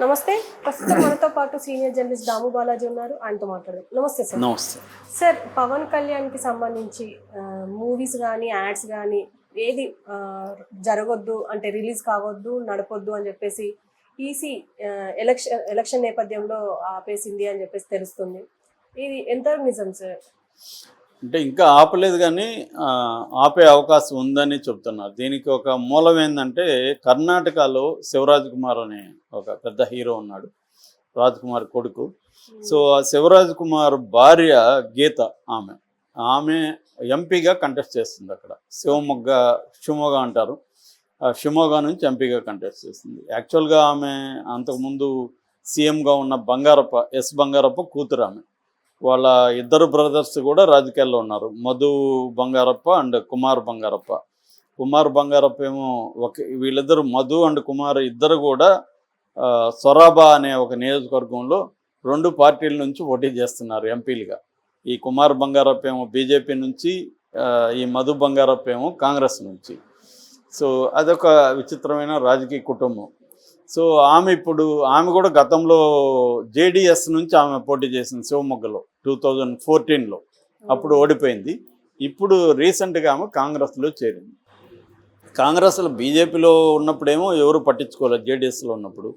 నమస్తే. ప్రస్తుతం మనతో పాటు సీనియర్ జర్నలిస్ట్ దాము బాలాజీ ఉన్నారు. ఆయనతో మాట్లాడదాం. నమస్తే సార్. నమస్తే. సార్ పవన్ కళ్యాణ్కి సంబంధించి మూవీస్ కానీ యాడ్స్ కానీ ఏది జరగొద్దు అంటే రిలీజ్ కావద్దు నడపొద్దు అని చెప్పేసి ఈసీ ఎలక్షన్ ఎలక్షన్ నేపథ్యంలో ఆపేసింది అని చెప్పేసి తెలుస్తుంది. ఇది ఎంత నిజం సార్? అంటే ఇంకా ఆపలేదు కానీ ఆపే అవకాశం ఉందని చెప్తున్నారు. దీనికి ఒక మూలం ఏంటంటే కర్ణాటకలో శివరాజ్ కుమార్ అనే ఒక పెద్ద హీరో ఉన్నాడు రాజ్ కుమార్ కొడుకు. సో ఆ శివరాజ్ కుమార్ భార్య గీత ఆమె. ఆమె ఎంపీగా కంటెస్ట్ చేస్తుంది అక్కడ. శివమొగ్గ షిమోగా అంటారు. ఆ షిమోగా నుంచి ఎంపీగా కంటెస్ట్ చేస్తుంది. యాక్చువల్గా ఆమె అంతకుముందు సీఎంగా ఉన్న బంగారప్ప ఎస్ బంగారప్ప కూతురు ఆమె. వాళ్ళ ఇద్దరు బ్రదర్స్ కూడా రాజకీయాల్లో ఉన్నారు. మధు బంగారప్ప అండ్ కుమార్ బంగారప్ప. కుమార్ బంగారప్ప ఏమో ఒక వీళ్ళిద్దరు మధు అండ్ కుమార్ ఇద్దరు కూడా సొరాబా అనే ఒక నియోజకవర్గంలో రెండు పార్టీల నుంచి పోటీ చేస్తున్నారు ఎంపీలుగా. ఈ కుమార్ బంగారప్ప ఏమో బీజేపీ నుంచి ఈ మధు బంగారప్ప ఏమో కాంగ్రెస్ నుంచి. సో అదొక విచిత్రమైన రాజకీయ కుటుంబం. సో ఆమె ఇప్పుడు ఆమె కూడా గతంలో జేడిఎస్ నుంచి ఆమె పోటీ చేసింది శివమొగ్గలో. టూ థౌజండ్ ఫోర్టీన్లో అప్పుడు ఓడిపోయింది. ఇప్పుడు రీసెంట్గా ఆమె కాంగ్రెస్లో చేరింది. కాంగ్రెస్లో బీజేపీలో ఉన్నప్పుడేమో ఎవరు పట్టించుకోలేదు జేడీఎస్లో ఉన్నప్పుడు.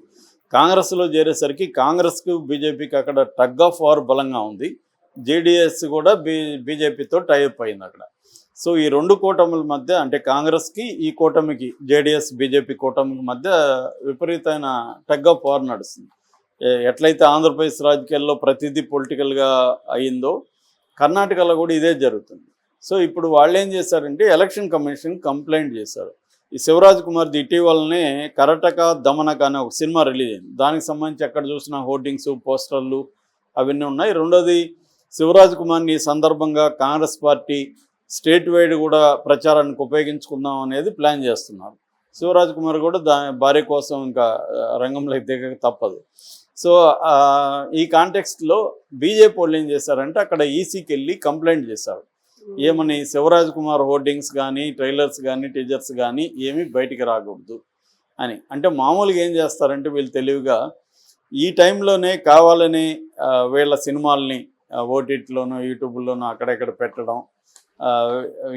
కాంగ్రెస్లో చేరేసరికి కాంగ్రెస్కు బీజేపీకి అక్కడ టగ్ ఆఫ్ వార్ బలంగా ఉంది. జేడిఎస్ కూడా బీ బీజేపీతో టైప్ అయింది అక్కడ. సో ఈ రెండు కూటముల మధ్య అంటే కాంగ్రెస్కి ఈ కూటమికి జేడిఎస్ బీజేపీ కూటమికి మధ్య విపరీతమైన టగ్ ఆఫ్ వార్ నడుస్తుంది. ఎట్లయితే ఆంధ్రప్రదేశ్ రాజకీయాల్లో ప్రతిదీ పొలిటికల్గా అయిందో కర్ణాటకలో కూడా ఇదే జరుగుతుంది. సో ఇప్పుడు వాళ్ళు ఏం చేశారంటే ఎలక్షన్ కమిషన్ కంప్లైంట్ చేశారు. ఈ శివరాజ్ కుమార్ది ఇటీవలనే కరటక దమనక అనే ఒక సినిమా రిలీజ్ అయింది. దానికి సంబంధించి ఎక్కడ చూసిన హోర్డింగ్స్ పోస్టర్లు అవన్నీ ఉన్నాయి. రెండోది శివరాజ్ కుమార్ని ఈ సందర్భంగా కాంగ్రెస్ పార్టీ స్టేట్ వైడ్ కూడా ప్రచారానికి ఉపయోగించుకుందాం అనేది ప్లాన్ చేస్తున్నారు. శివరాజ్ కుమార్ కూడా దా భార్య కోసం ఇంకా రంగంలోకి దిగక తప్పదు. సో ఈ కాంటెక్స్ట్లో బీజేపీ వాళ్ళు ఏం చేశారంటే అక్కడ ఈసీకి వెళ్ళి కంప్లైంట్ చేశారు ఏమని శివరాజ్ కుమార్ హోర్డింగ్స్ కానీ ట్రైలర్స్ కానీ టీజర్స్ కానీ ఏమీ బయటికి రాకూడదు అని. అంటే మామూలుగా ఏం చేస్తారంటే వీళ్ళు తెలివిగా ఈ టైంలోనే కావాలని వీళ్ళ సినిమాల్ని ఓటీటీలోనో యూట్యూబ్లోనో అక్కడెక్కడ పెట్టడం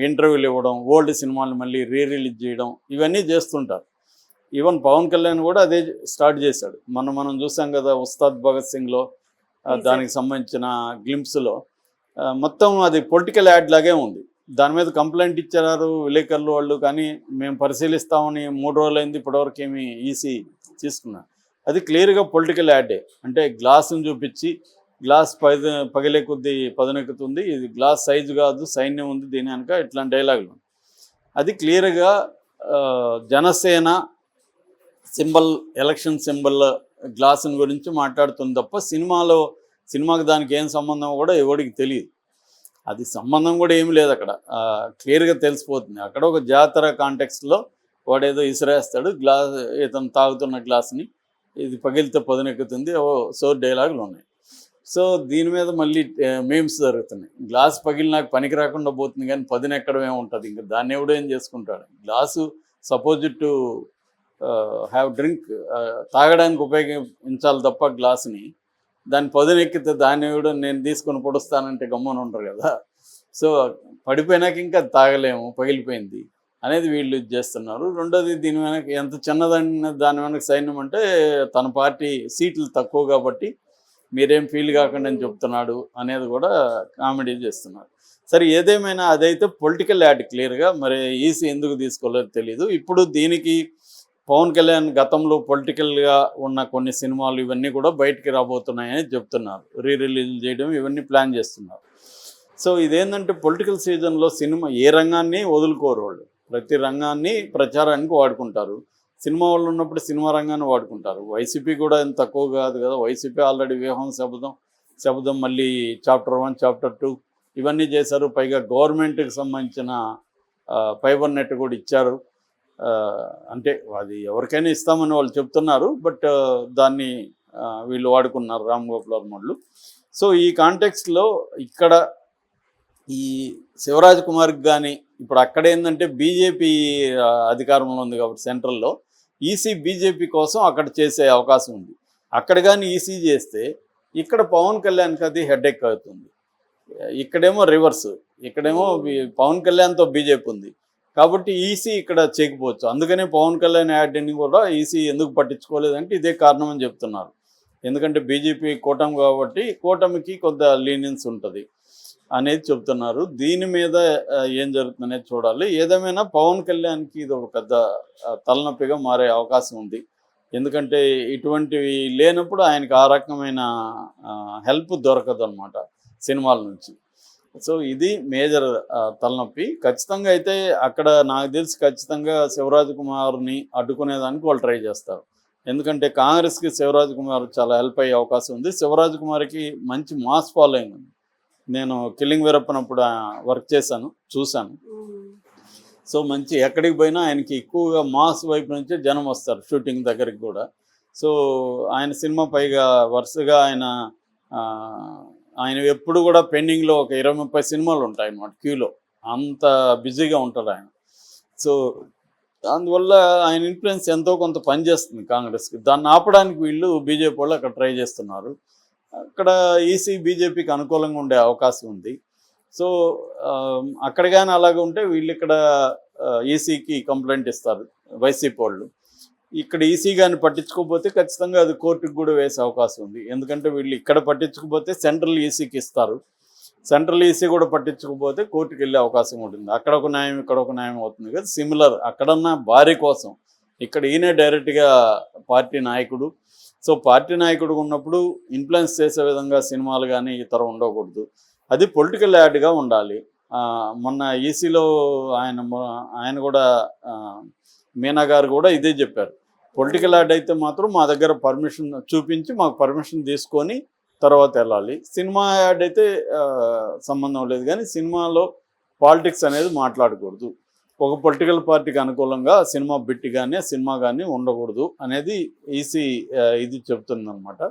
ఇంటర్వ్యూలు ఇవ్వడం ఓల్డ్ సినిమాలు మళ్ళీ రీ రిలీజ్ చేయడం ఇవన్నీ చేస్తుంటారు. ఈవెన్ పవన్ కళ్యాణ్ కూడా అదే స్టార్ట్ చేశాడు. మనం మనం చూసాం కదా ఉస్తాద్ భగత్ సింగ్లో దానికి సంబంధించిన గ్లింప్స్లో మొత్తం అది పొలిటికల్ యాడ్ లాగే ఉంది. దాని మీద కంప్లైంట్ ఇచ్చారు విలేకరులు వాళ్ళు కానీ మేము పరిశీలిస్తామని మూడు రోజులైంది ఇప్పటివరకు ఏమి ఈసీ తీసుకున్నారు. అది క్లియర్గా పొలిటికల్ యాడే అంటే గ్లాసును చూపించి గ్లాస్ పది పగిలే కొద్దీ పదునెక్కుతుంది. ఇది గ్లాస్ సైజు కాదు సైన్యం ఉంది దీని వెనక ఇట్లాంటి డైలాగులు. అది క్లియర్గా జనసేన సింబల్ ఎలక్షన్ సింబల్ గ్లాసుని గురించి మాట్లాడుతుంది తప్ప సినిమాలో సినిమాకి దానికి ఏం సంబంధం కూడా ఎవడికి తెలియదు. అది సంబంధం కూడా ఏమి లేదు అక్కడ. క్లియర్గా తెలిసిపోతుంది. అక్కడ ఒక జాతర కాంటెక్స్లో వాడేదో ఇసిరేస్తాడు గ్లాస్ ఇతను తాగుతున్న గ్లాస్ని ఇది పగిలితే పదునెక్కుతుంది ఓ సో డైలాగులు ఉన్నాయి. సో దీని మీద మళ్ళీ మేమ్స్ జరుగుతున్నాయి. గ్లాస్ పగిలి నాకు పనికి రాకుండా పోతుంది కానీ పదినెక్కడమే ఉంటుంది. ఇంకా దాన్ని ఎవడో ఏం చేసుకుంటాడు? Glass suppose to have drink తాగడానికి ఉపయోగించాలి తప్ప గ్లాసుని దాని పదునెక్కితే దాన్ని కూడా నేను తీసుకొని పొడుస్తానంటే గమ్మున ఉంటారు కదా. సో పడిపోయినాక ఇంకా అది తాగలేము పగిలిపోయింది అనేది వీళ్ళు ఇది చేస్తున్నారు. రెండోది దీని వెనక ఎంత చిన్నదన్న దాని వెనక సైన్యం అంటే తన పార్టీ సీట్లు తక్కువ కాబట్టి మీరేం ఫీల్ కాకుండా అని చెప్తున్నాడు అనేది కూడా కామెడీ చేస్తున్నారు. సరే ఏదేమైనా అదైతే పొలిటికల్ యాడ్ క్లియర్గా మరి ఈసీ ఎందుకు తీసుకోలేదో తెలియదు ఇప్పుడు దీనికి పవన్ కళ్యాణ్ గతంలో పొలిటికల్గా ఉన్న కొన్ని సినిమాలు ఇవన్నీ కూడా బయటికి రాబోతున్నాయని చెప్తున్నారు. రీ రిలీజ్ చేయడం ఇవన్నీ ప్లాన్ చేస్తున్నారు. సో ఇదేంటంటే పొలిటికల్ సీజన్లో సినిమా ఏ రంగాన్ని వదులుకోరు వాళ్ళు. ప్రతి రంగాన్ని ప్రచారానికి వాడుకుంటారు. సినిమా వాళ్ళు ఉన్నప్పుడు సినిమా రంగాన్ని వాడుకుంటారు. వైసీపీ కూడా ఏం తక్కువ కాదు కదా. వైసీపీ ఆల్రెడీ వ్యూహం శబ్దం శబ్దం మళ్ళీ చాప్టర్ వన్ చాప్టర్ టూ ఇవన్నీ చేశారు. పైగా గవర్నమెంట్కి సంబంధించిన ఫైబర్ నెట్ కూడా ఇచ్చారు. అంటే అది ఎవరికైనా ఇస్తామని వాళ్ళు చెప్తున్నారు. బట్ దాన్ని వీళ్ళు వాడుకున్నారు రామ్ గోపాల్ వర్మళ్ళు సో ఈ కాంటెక్స్లో ఇక్కడ ఈ శివరాజ్ కుమార్కి కానీ ఇప్పుడు అక్కడ ఏంటంటే బీజేపీ అధికారంలో ఉంది కాబట్టి సెంట్రల్లో ఈసీ బీజేపీ కోసం అక్కడ చేసే అవకాశం ఉంది. అక్కడ కానీ ఈసీ చేస్తే ఇక్కడ పవన్ కళ్యాణ్కి అది హెడేక్ అవుతుంది. ఇక్కడేమో రివర్స్ ఇక్కడేమో పవన్ కళ్యాణ్తో బీజేపీ ఉంది. కాబట్టి ఈసీ ఇక్కడ చేయకపోవచ్చు. అందుకనే పవన్ కళ్యాణ్ యాడ్ని కూడా ఈసీ ఎందుకు పట్టించుకోలేదంటే ఇదే కారణం అని చెప్తున్నారు. ఎందుకంటే బీజేపీ కూటమి కాబట్టి కూటమికి కొంత లీనియన్స్ ఉంటుంది. అనేది చెప్తున్నారు దీని మీద ఏం జరుగుతుందనేది చూడాలి. ఏదేమైనా పవన్ కళ్యాణ్కి ఇది ఒక పెద్ద తలనొప్పిగా మారే అవకాశం ఉంది. ఎందుకంటే ఇటువంటివి లేనప్పుడు ఆయనకు ఆ రకమైన హెల్ప్ దొరకదు అనమాట సినిమాల నుంచి. సో ఇది మేజర్ తలనొప్పి. ఖచ్చితంగా అయితే అక్కడ నాకు తెలిసి ఖచ్చితంగా శివరాజ్ కుమార్ని అడ్డుకునేదానికి వాళ్ళు ట్రై చేస్తారు. ఎందుకంటే కాంగ్రెస్కి శివరాజ్ కుమార్ చాలా హెల్ప్ అయ్యే అవకాశం ఉంది. శివరాజ్ కుమార్కి మంచి మాస్ ఫాలోయింగ్ ఉంది. నేను కిల్లింగ్ వీరప్పనప్పుడు వర్క్ చేశాను చూశాను. సో మంచి ఎక్కడికి పోయినా ఆయనకి ఎక్కువగా మాస్ వైపు నుంచే జనం వస్తారు షూటింగ్ దగ్గరికి కూడా. సో ఆయన సినిమా పైగా వరుసగా ఆయన ఆయన ఎప్పుడు కూడా పెండింగ్లో ఒక ఇరవై ముప్పై సినిమాలు ఉంటాయి అన్నమాట క్యూలో. అంత బిజీగా ఉంటారు ఆయన. సో అందువల్ల ఆయన ఇన్ఫ్లుయెన్స్ ఎంతో కొంత పనిచేస్తుంది కాంగ్రెస్కి. దాన్ని ఆపడానికి వీళ్ళు బీజేపీ వాళ్ళు అక్కడ ట్రై చేస్తున్నారు. అక్కడ ఈసీ బీజేపీకి అనుకూలంగా ఉండే అవకాశం ఉంది. సో అక్కడ కానీ అలాగే ఉంటే వీళ్ళు ఇక్కడ ఈసీకి కంప్లైంట్ ఇస్తారు వైసీపీ వాళ్ళు. ఇక్కడ ఈసీ కానీ పట్టించుకోకపోతే ఖచ్చితంగా అది కోర్టుకు కూడా వేసే అవకాశం ఉంది. ఎందుకంటే వీళ్ళు ఇక్కడ పట్టించుకోకపోతే సెంట్రల్ ఈసీకి ఇస్తారు. సెంట్రల్ ఈసీ కూడా పట్టించుకోకపోతే కోర్టుకు వెళ్ళే అవకాశం ఉంటుంది. అక్కడ ఒక న్యాయం ఇక్కడ ఒక న్యాయం అవుతుంది కదా. సిమిలర్ అక్కడన్నా భార్య కోసం. ఇక్కడ ఈయనే డైరెక్ట్గా పార్టీ నాయకుడు సో పార్టీ నాయకుడు ఉన్నప్పుడు ఇన్ఫ్లుయెన్స్ చేసే విధంగా సినిమాలు కానీ ఇతర ఉండకూడదు. అది పొలిటికల్ యాడ్గా ఉండాలి. మొన్న ఈసీలో ఆయన ఆయన కూడా మీనా గారు కూడా ఇదే చెప్పారు. పొలిటికల్ యాడ్ అయితే మాత్రం మా దగ్గర పర్మిషన్ చూపించి మాకు పర్మిషన్ తీసుకొని తర్వాత వెళ్ళాలి. సినిమా యాడ్ అయితే సంబంధం లేదు కానీ సినిమాలో పాలిటిక్స్ అనేది మాట్లాడకూడదు. ఒక పొలిటికల్ పార్టీకి అనుకూలంగా సినిమా బిట్టి కానీ సినిమా కానీ ఉండకూడదు అనేది ఈసీ ఇది చెప్తుందన్నమాట.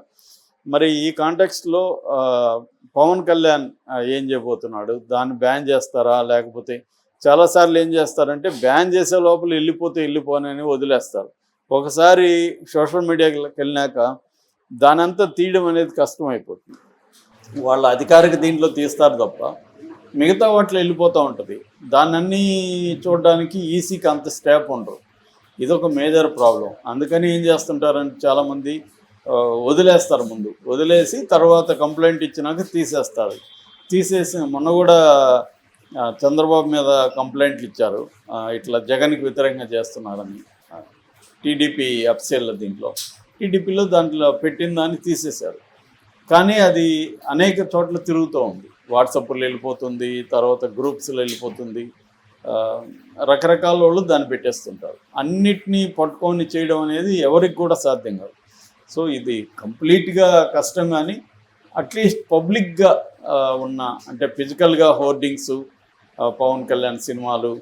మరి ఈ కాంటెక్స్ట్లో పవన్ కళ్యాణ్ ఏం చేయబోతున్నాడు? దాన్ని బ్యాన్ చేస్తారా? లేకపోతే చాలాసార్లు ఏం చేస్తారంటే బ్యాన్ చేసే లోపల వెళ్ళిపోతే వెళ్ళిపోనని వదిలేస్తారు. ఒకసారి సోషల్ మీడియాకి వెళ్ళినాక దానంతా తీయడం అనేది కష్టం అయిపోతుంది వాళ్ళ అధికారిక దీంట్లో తీస్తారు తప్ప మిగతా వాటిలో వెళ్ళిపోతూ ఉంటుంది. దాన్ని చూడడానికి ఈసీకి అంత స్టాప్ ఉండరు. ఇదొక మేజర్ ప్రాబ్లం. అందుకని ఏం చేస్తుంటారంటే చాలామంది వదిలేస్తారు ముందు. వదిలేసి తర్వాత కంప్లైంట్ ఇచ్చినాక తీసేస్తారు. తీసేసి మొన్న కూడా చంద్రబాబు మీద కంప్లైంట్లు ఇచ్చారు. ఇట్లా జగన్కి వ్యతిరేకంగా చేస్తున్నారని. టీడీపీ అప్సేల్ దీంట్లో. టీడీపీలో దాంట్లో పెట్టిన దాన్ని తీసేశారు. కానీ అది అనేక చోట్ల తిరుగుతూ ఉంది. వాట్సాప్లో వెళ్ళిపోతుంది తర్వాత గ్రూప్స్లో వెళ్ళిపోతుంది. రకరకాల వాళ్ళు దాన్ని పెట్టేస్తుంటారు. అన్నిటినీ పట్టుకొని చేయడం అనేది ఎవరికి కూడా సాధ్యం కాదు. సో ఇది కంప్లీట్గా కష్టం కానీ అట్లీస్ట్ పబ్లిక్గా ఉన్న అంటే ఫిజికల్గా హోర్డింగ్స్ పవన్ కళ్యాణ్ సినిమాలు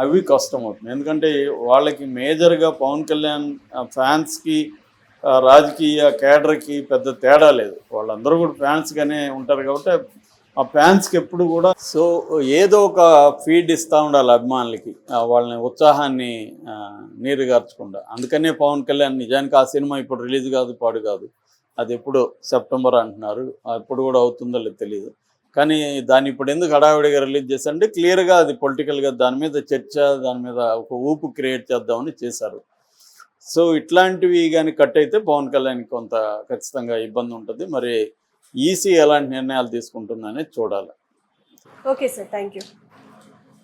అవి కష్టం అవుతుంది ఎందుకంటే వాళ్ళకి మేజర్గా పవన్ కళ్యాణ్ ఫ్యాన్స్కి రాజకీయ కేడర్కి పెద్ద తేడా లేదు. వాళ్ళందరూ కూడా ఫ్యాన్స్గానే ఉంటారు కాబట్టి ఆ ఫ్యాన్స్కి ఎప్పుడు కూడా సో ఏదో ఒక ఫీడ్ ఇస్తూ ఉండాలి అభిమానులకి వాళ్ళని ఉత్సాహాన్ని నీరుగార్చకుండా. అందుకనే పవన్ కళ్యాణ్ నిజానికి ఆ సినిమా ఇప్పుడు రిలీజ్ కాదు పాడు కాదు. అది ఎప్పుడు సెప్టెంబర్ అంటున్నారు. ఎప్పుడు కూడా అవుతుందో లేదు తెలియదు కానీ దాన్ని ఇప్పుడు ఎందుకు హడావిడిగా రిలీజ్ చేశారంటే క్లియర్గా అది పొలిటికల్గా దాని మీద చర్చ దాని మీద ఒక ఊపు క్రియేట్ చేద్దామని చేశారు. సో ఇట్లాంటివి కానీ కట్ అయితే పవన్ కళ్యాణ్కి కొంత ఖచ్చితంగా ఇబ్బంది ఉంటుంది. మరి ఈసీ ఎలాంటి నిర్ణయాలు తీసుకుంటుందనేది చూడాలి. Okay sir thank you